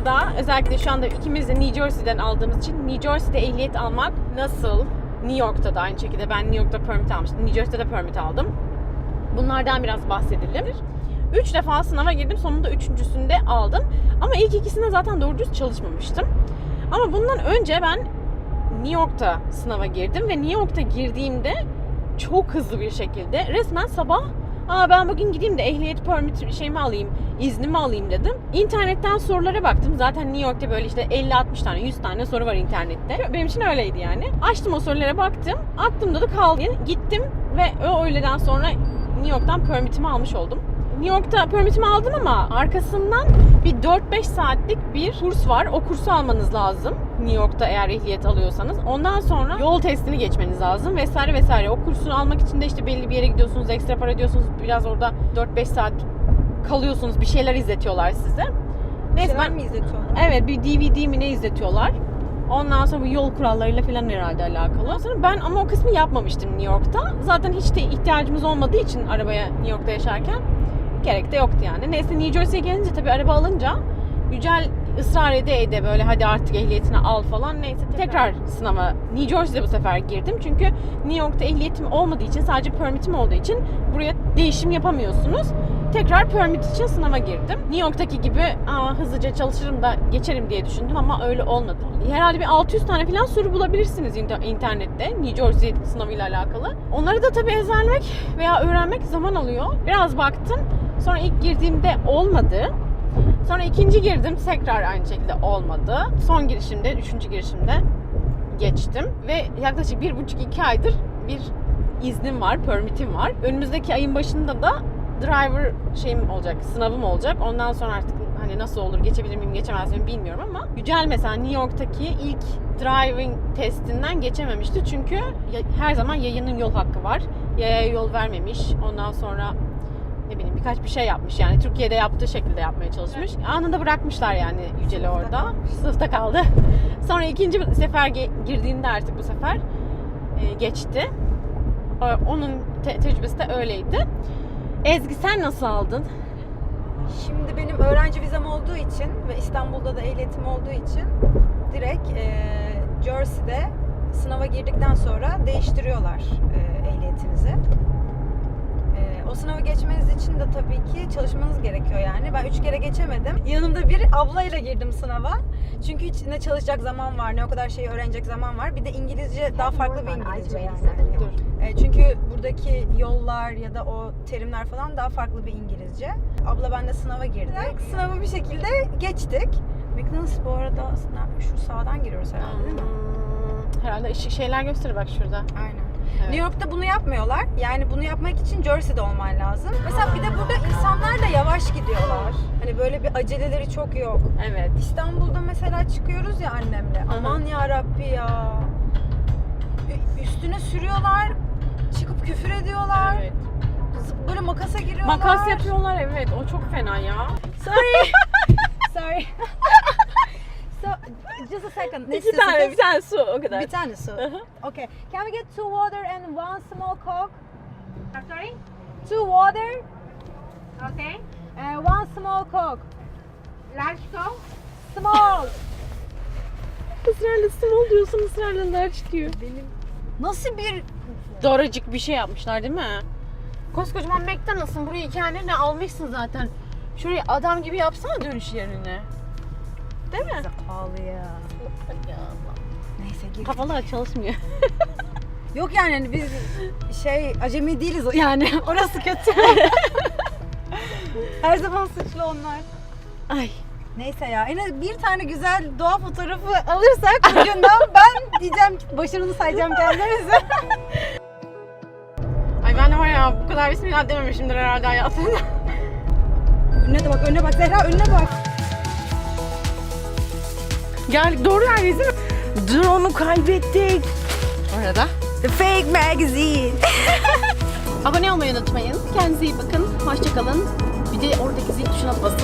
Amerika'da özellikle şu anda ikimiz de New Jersey'den aldığımız için New Jersey'de ehliyet almak nasıl? New York'ta da aynı şekilde ben New York'ta permit almıştım. New Jersey'de de permit aldım. Bunlardan biraz bahsedelim. Üç defa sınava girdim. Sonunda üçüncüsünde aldım. Ama ilk ikisinde zaten doğru düz çalışmamıştım. Ama bundan önce ben New York'ta sınava girdim ve New York'ta girdiğimde çok hızlı bir şekilde resmen sabah Aa ben bugün gideyim de ehliyet permit şeyimi alayım, iznimi alayım dedim. İnternetten sorulara baktım. Zaten New York'ta böyle işte 50-60 tane, 100 tane soru var internette. Benim için öyleydi yani. Açtım o sorulara baktım. Aklımda da kaldı. Gittim ve o öğleden sonra New York'tan permitimi almış oldum. New York'ta permitimi aldım ama arkasından bir 4-5 saatlik bir kurs var. O kursu almanız lazım. New York'ta eğer ehliyet alıyorsanız. Ondan sonra yol testini geçmeniz lazım vesaire vesaire. O kursunu almak için de işte belli bir yere gidiyorsunuz, ekstra para ödüyorsunuz. Biraz orada 4-5 saat kalıyorsunuz. Bir şeyler izletiyorlar size. Neyse ben mi izletiyorlar? Evet bir DVD mi ne izletiyorlar. Ondan sonra bu yol kurallarıyla falan herhalde alakalı. Sonra ben ama o kısmı yapmamıştım New York'ta. Zaten hiç de ihtiyacımız olmadığı için arabaya New York'ta yaşarken gerek de yoktu yani. Neyse New Jersey'ye gelince tabii araba alınca Yücel ısrar ede ede böyle hadi artık ehliyetini al falan neyse tekrar sınava New Jersey'de bu sefer girdim. Çünkü New York'ta ehliyetim olmadığı için sadece permitim olduğu için buraya değişim yapamıyorsunuz. Tekrar permit için sınava girdim. New York'taki gibi Aa, hızlıca çalışırım da geçerim diye düşündüm ama öyle olmadı. Herhalde bir 600 tane falan soru bulabilirsiniz inter- internette New Jersey sınavıyla alakalı. Onları da tabii ezberlemek veya öğrenmek zaman alıyor. Biraz baktım. Sonra ilk girdiğimde olmadı. Sonra ikinci girdim tekrar aynı şekilde olmadı. Son girişimde, üçüncü girişimde geçtim. Ve yaklaşık bir buçuk iki aydır bir iznim var, permitim var. Önümüzdeki ayın başında da driver şeyim olacak, sınavım olacak. Ondan sonra artık hani nasıl olur, geçebilir miyim, geçemez miyim bilmiyorum ama Yücel mesela New York'taki ilk driving testinden geçememişti. Çünkü her zaman yayının yol hakkı var. Yaya yol vermemiş. Ondan sonra ne bileyim birkaç bir şey yapmış yani Türkiye'de yaptığı şekilde yapmaya çalışmış. Anında bırakmışlar yani Yücel'i orada. Sınıfta kaldı. Sonra ikinci sefer girdiğinde artık bu sefer e, geçti. Onun te- tecrübesi de öyleydi. Ezgi sen nasıl aldın? Şimdi benim öğrenci vizem olduğu için ve İstanbul'da da ehliyetim olduğu için direkt e, Jersey'de sınava girdikten sonra değiştiriyorlar e, ehliyetinizi. O sınavı geçmeniz için de tabii ki çalışmanız gerekiyor yani. Ben üç kere geçemedim. Yanımda bir ablayla girdim sınava. Çünkü hiç ne çalışacak zaman var, ne o kadar şeyi öğrenecek zaman var. Bir de İngilizce daha farklı bir İngilizce yani. E, çünkü buradaki yollar ya da o terimler falan daha farklı bir İngilizce. Abla ben de sınava girdik. Sınavı bir şekilde geçtik. McDonald's bu arada aslında şu sağdan giriyoruz herhalde değil mi? Hmm, Herhalde ışık şeyler gösterir bak şurada. Aynen. Evet. New York'ta bunu yapmıyorlar. Yani bunu yapmak için Jersey'de olman lazım. Mesela bir de burada insanlar da yavaş gidiyorlar. Hani böyle bir aceleleri çok yok. Evet. İstanbul'da mesela çıkıyoruz ya annemle. Aman ya Rabbi ya. Üstüne sürüyorlar. Çıkıp küfür ediyorlar. Evet. Böyle makasa giriyorlar. Makas yapıyorlar evet. O çok fena ya. Sorry. Sorry. Just a second. İki tane, istiyorsunuz? bir tane su o kadar. Bir tane su. Okay. Can we get two water and one small coke? I'm sorry? Two water Okay. and one small coke. Large Coke? Small. Israrla small diyorsun ısrarla large diyor. Benim nasıl bir Daracık bir şey yapmışlar değil mi? Koskocaman McDonald's'ın buraya iki tane ne almışsın zaten. Şurayı adam gibi yapsana dönüş yerine. Değil mi? zakalı ya. Neyse gir. Kafalar çalışmıyor. Yok yani hani biz şey acemi değiliz yani orası kötü. Her zaman suçlu onlar. Ay. Neyse ya en az bir tane güzel doğa fotoğrafı alırsak ucundan ben diyeceğim ki başarını sayacağım kendimize. Ay ben de var ya bu kadar bismillah dememişimdir herhalde hayatımda. önüne de bak önüne bak Zehra önüne bak. Geldik doğru yerdeyiz değil mi? Drone'u kaybettik. Orada. The Fake Magazine. Abone olmayı unutmayın. Kendinize iyi bakın. Hoşçakalın. Bir de oradaki zil tuşuna basın.